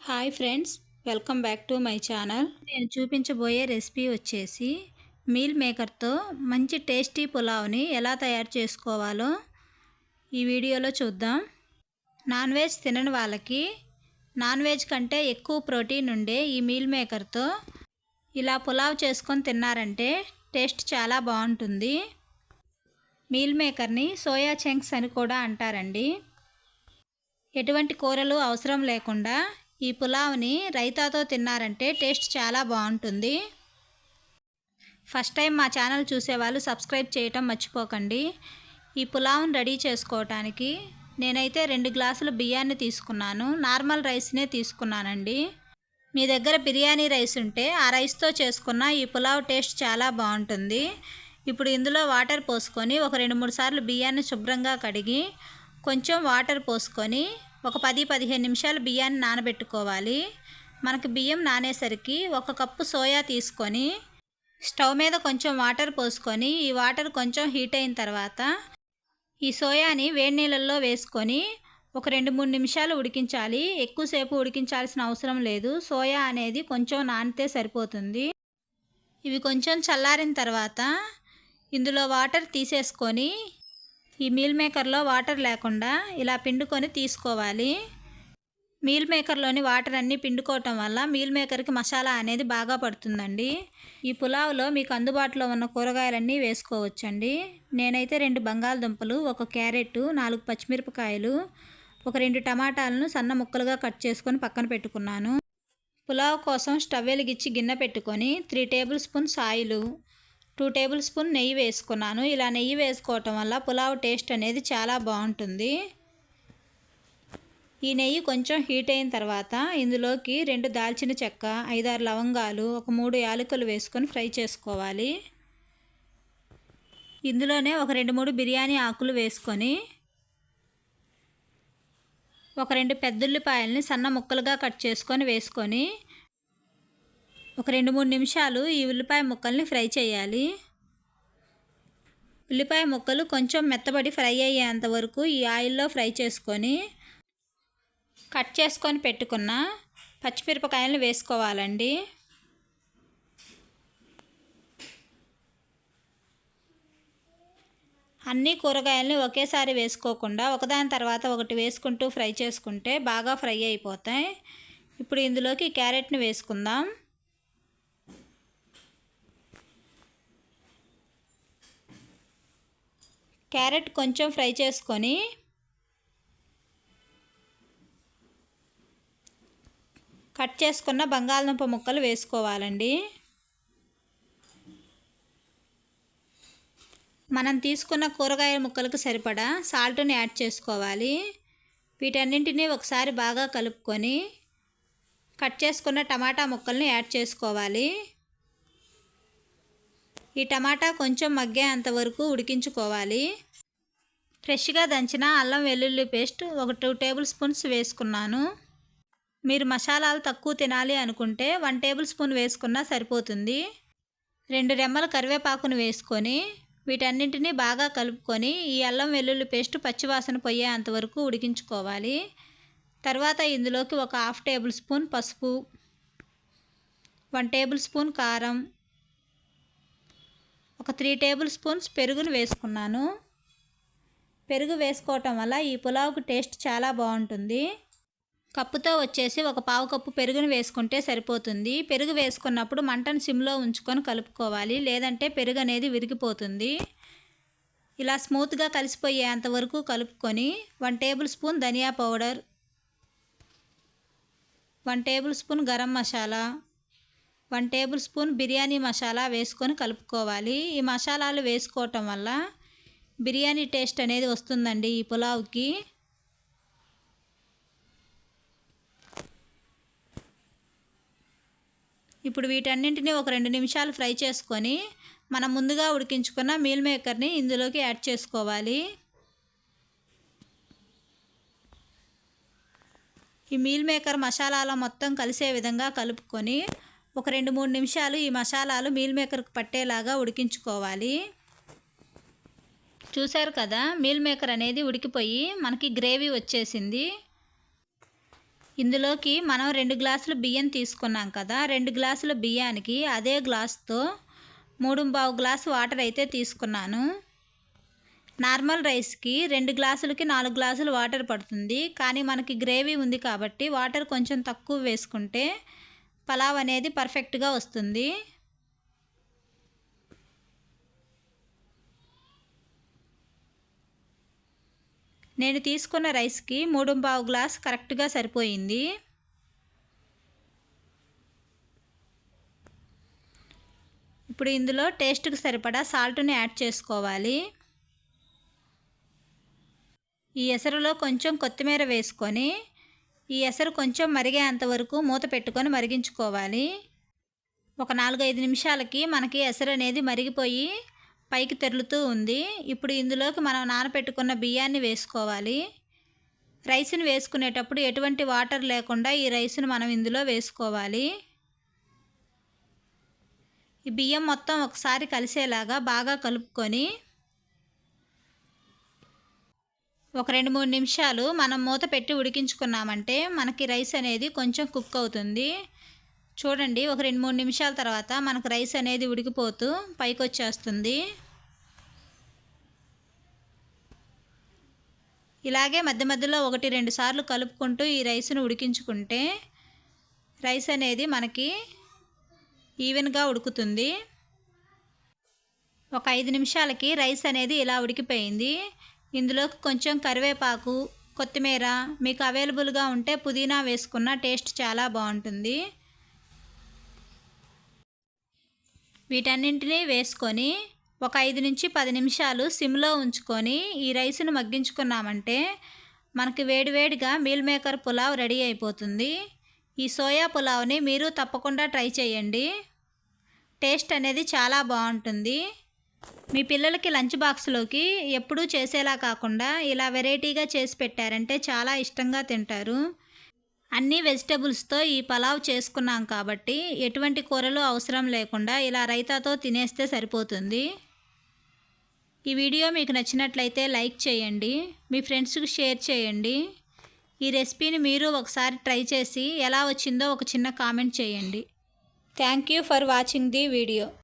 Hi friends welcome back to my channel నేను చూపించబోయే recipe వచ్చేసి మీల్ మేకర్తో మంచి టేస్టీ పులావ్ని ఎలా తయారు చేసుకోవాలో ఈ వీడియోలో చూద్దాం. నాన్ వెజ్ తినని వాళ్ళకి నాన్ వెజ్ కంటే ఎక్కువ ప్రోటీన్ ఉండే ఈ మీల్ మేకర్తో ఇలా పులావ్ చేసుకొని తిన్నారంటే టేస్ట్ చాలా బాగుంటుంది. మీల్ మేకర్ని సోయా చంక్స్ అని కూడా అంటారండి. ఎటువంటి కూరలు అవసరం లేకుండా ఈ పులావ్ని రైతాతో తిన్నారంటే టేస్ట్ చాలా బాగుంటుంది. ఫస్ట్ టైం మా ఛానల్ చూసేవాళ్ళు సబ్స్క్రైబ్ చేయటం మర్చిపోకండి. ఈ పులావ్ని రెడీ చేసుకోవటానికి నేనైతే రెండు గ్లాసుల బియ్యాన్ని తీసుకున్నాను. నార్మల్ రైస్నే తీసుకున్నానండి. మీ దగ్గర బిర్యానీ రైస్ ఉంటే ఆ రైస్తో చేసుకున్న ఈ పులావ్ టేస్ట్ చాలా బాగుంటుంది. ఇప్పుడు ఇందులో వాటర్ పోసుకొని ఒక రెండు మూడు సార్లు బియ్యాన్ని శుభ్రంగా కడిగి కొంచెం వాటర్ పోసుకొని ఒక పది పదిహేను నిమిషాలు బియ్యాన్ని నానబెట్టుకోవాలి. మనకు బియ్యం నానేసరికి ఒక కప్పు సోయా తీసుకొని స్టవ్ మీద కొంచెం వాటర్ పోసుకొని ఈ వాటర్ కొంచెం హీట్ అయిన తర్వాత ఈ సోయాని వేడి నీళ్ళల్లో వేసుకొని ఒక రెండు మూడు నిమిషాలు ఉడికించాలి. ఎక్కువసేపు ఉడికించాల్సిన అవసరం లేదు. సోయా అనేది కొంచెం నానితే సరిపోతుంది. ఇవి కొంచెం చల్లారిన తర్వాత ఇందులో వాటర్ తీసేసుకొని ఈ మీల్ మేకర్లో వాటర్ లేకుండా ఇలా పిండుకొని తీసుకోవాలి. మీల్ మేకర్లోని వాటర్ అన్నీ పిండుకోవటం వల్ల మీల్ మేకర్కి మసాలా అనేది బాగా పడుతుందండి. ఈ పులావ్లో మీకు అందుబాటులో ఉన్న కూరగాయలన్నీ వేసుకోవచ్చండి. నేనైతే రెండు బంగాళదుంపలు ఒక క్యారెట్ నాలుగు పచ్చిమిరపకాయలు ఒక రెండు టమాటాలను సన్న ముక్కలుగా కట్ చేసుకొని పక్కన పెట్టుకున్నాను. పులావ్ కోసం స్టవ్ వెలిగించి గిన్నె పెట్టుకొని three table spoons oil two table spoon నెయ్యి వేసుకున్నాను. ఇలా నెయ్యి వేసుకోవటం వల్ల పులావ్ టేస్ట్ అనేది చాలా బాగుంటుంది. ఈ నెయ్యి కొంచెం హీట్ అయిన తర్వాత ఇందులోకి రెండు దాల్చిన చెక్క ఐదారు లవంగాలు ఒక మూడు యాలకులు వేసుకొని ఫ్రై చేసుకోవాలి. ఇందులోనే ఒక రెండు మూడు బిర్యానీ ఆకులు వేసుకొని ఒక రెండు పెద్దుల్లిపాయల్ని సన్న ముక్కలుగా కట్ చేసుకొని వేసుకొని ఒక రెండు మూడు నిమిషాలు ఈ ఉల్లిపాయ ముక్కల్ని ఫ్రై చేయాలి. ఉల్లిపాయ ముక్కలు కొంచెం మెత్తబడి ఫ్రై అయ్యేంత వరకు ఈ ఆయిల్లో ఫ్రై చేసుకొని కట్ చేసుకొని పెట్టుకున్న పచ్చిమిరపకాయలను వేసుకోవాలండి. అన్ని కూరగాయలని ఒకేసారి వేసుకోకుండా ఒకదాని తర్వాత ఒకటి వేసుకుంటూ ఫ్రై చేసుకుంటే బాగా ఫ్రై అయిపోతాయి. ఇప్పుడు ఇందులోకి క్యారెట్ని వేసుకుందాం. క్యారెట్ కొంచెం ఫ్రై చేసుకొని కట్ చేసుకున్న బంగాళదుంప ముక్కలు వేసుకోవాలండి. మనం తీసుకున్న కూరగాయ ముక్కలకు సరిపడా సాల్ట్ని యాడ్ చేసుకోవాలి. వీటన్నింటినీ ఒకసారి బాగా కలుపుకొని కట్ చేసుకున్న టమాటా ముక్కల్ని యాడ్ చేసుకోవాలి. ఈ టమాటా కొంచెం మగ్గేంత వరకు ఉడికించుకోవాలి. ఫ్రెష్గా దంచిన అల్లం వెల్లుల్లి పేస్ట్ ఒక టూ టేబుల్ స్పూన్స్ వేసుకున్నాను. మీరు మసాలాలు తక్కువ తినాలి అనుకుంటే వన్ టేబుల్ స్పూన్ వేసుకున్నా సరిపోతుంది. రెండు రెమ్మల కరివేపాకును వేసుకొని వీటన్నింటినీ బాగా కలుపుకొని ఈ అల్లం వెల్లుల్లి పేస్ట్ పచ్చివాసన పోయేంత వరకు ఉడికించుకోవాలి. తర్వాత ఇందులోకి ఒక హాఫ్ టేబుల్ స్పూన్ పసుపు వన్ టేబుల్ స్పూన్ కారం ఒక త్రీ టేబుల్ స్పూన్స్ పెరుగును వేసుకున్నాను. పెరుగు వేసుకోవటం వల్ల ఈ పులావుకు టేస్ట్ చాలా బాగుంటుంది. కప్పుతో వచ్చేసి ఒక పావు కప్పు పెరుగును వేసుకుంటే సరిపోతుంది. పెరుగు వేసుకున్నప్పుడు మంటను సిమ్లో ఉంచుకొని కలుపుకోవాలి. లేదంటే పెరుగు అనేది విరిగిపోతుంది. ఇలా స్మూత్గా కలిసిపోయేంత వరకు కలుపుకొని వన్ టేబుల్ స్పూన్ ధనియా powder one table spoon garam masala one table spoon biryani masala వేసుకొని కలుపుకోవాలి. ఈ మసాలాలు వేసుకోవటం వల్ల బిర్యానీ టేస్ట్ అనేది వస్తుందండి ఈ పులావ్కి. ఇప్పుడు వీటన్నింటినీ ఒక రెండు నిమిషాలు ఫ్రై చేసుకొని మనం ముందుగా ఉడికించుకున్న మీల్ మేకర్ని ఇందులోకి యాడ్ చేసుకోవాలి. ఈ మీల్ మేకర్ మసాలాలో మొత్తం కలిసే విధంగా కలుపుకొని ఒక రెండు మూడు నిమిషాలు ఈ మసాలాలు మీల్ మేకర్కి పట్టేలాగా ఉడికించుకోవాలి. చూశారు కదా? మీల్ మేకర్ అనేది ఉడికిపోయి మనకి గ్రేవీ వచ్చేసింది. ఇందులోకి మనం రెండు గ్లాసులు బియ్యం తీసుకున్నాం కదా? రెండు గ్లాసుల బియ్యానికి అదే గ్లాస్తో మూడు పావు గ్లాసు వాటర్ అయితే తీసుకున్నాను. నార్మల్ రైస్కి రెండు గ్లాసులకి నాలుగు గ్లాసులు వాటర్ పడుతుంది. కానీ మనకి గ్రేవీ ఉంది కాబట్టి వాటర్ కొంచెం తక్కువ వేసుకుంటే పలావ్ అనేది పర్ఫెక్ట్గా వస్తుంది. నేను తీసుకున్న రైస్కి మూడు పావు గ్లాస్ కరెక్ట్గా సరిపోయింది. ఇప్పుడు ఇందులో టేస్ట్కి సరిపడా సాల్ట్ని యాడ్ చేసుకోవాలి. ఈ ఎసరులో కొంచెం కొత్తిమీర వేసుకొని ఈ ఎసరు కొంచెం మరిగేంత వరకు మూత పెట్టుకొని మరిగించుకోవాలి. ఒక నాలుగైదు నిమిషాలకి మనకి ఎసరు అనేది మరిగిపోయి పైకి తెరులుతూ ఉంది. ఇప్పుడు ఇందులోకి మనం నానపెట్టుకున్న బియ్యాన్ని వేసుకోవాలి. రైస్ని వేసుకునేటప్పుడు ఎటువంటి వాటర్ లేకుండా ఈ రైస్ను మనం ఇందులో వేసుకోవాలి. ఈ బియ్యం మొత్తం ఒకసారి కలిసేలాగా బాగా కలుపుకొని ఒక రెండు మూడు నిమిషాలు మనం మూత పెట్టి ఉడికించుకున్నామంటే మనకి రైస్ అనేది కొంచెం కుక్ అవుతుంది. చూడండి ఒక రెండు మూడు నిమిషాల తర్వాత మనకు రైస్ అనేది ఉడికిపోతూ పైకి వచ్చేస్తుంది. ఇలాగే మధ్య మధ్యలో ఒకటి రెండు సార్లు కలుపుకుంటూ ఈ రైస్ను ఉడికించుకుంటే రైస్ అనేది మనకి ఈవెన్గా ఉడుకుతుంది. ఒక ఐదు నిమిషాలకి రైస్ అనేది ఇలా ఉడికిపోయింది. ఇందులోకి కొంచెం కరివేపాకు కొత్తిమీర మీకు అవైలబుల్గా ఉంటే పుదీనా వేసుకున్న టేస్ట్ చాలా బాగుంటుంది. వీటన్నింటినీ వేసుకొని ఒక ఐదు నుంచి పది నిమిషాలు సిమ్లో ఉంచుకొని ఈ రైస్ను మగ్గించుకున్నామంటే మనకి వేడివేడిగా మీల్ మేకర్ పులావ్ రెడీ అయిపోతుంది. ఈ సోయా పులావ్ని మీరు తప్పకుండా ట్రై చేయండి. టేస్ట్ అనేది చాలా బాగుంటుంది. మీ పిల్లలకి లంచ్ బాక్స్లోకి ఎప్పుడూ చేసేలా కాకుండా ఇలా వెరైటీగా చేసి పెట్టారంటే చాలా ఇష్టంగా తింటారు. అన్ని వెజిటబుల్స్తో ఈ పలావ్ చేసుకున్నాం కాబట్టి ఎటువంటి కూరలు అవసరం లేకుండా ఇలా రైతాతో తినేస్తే సరిపోతుంది. ఈ వీడియో మీకు నచ్చినట్లయితే లైక్ చేయండి మీ ఫ్రెండ్స్కి షేర్ చేయండి. ఈ రెసిపీని మీరు ఒకసారి ట్రై చేసి ఎలా వచ్చిందో ఒక చిన్న కామెంట్ చేయండి. Thank you for watching the video.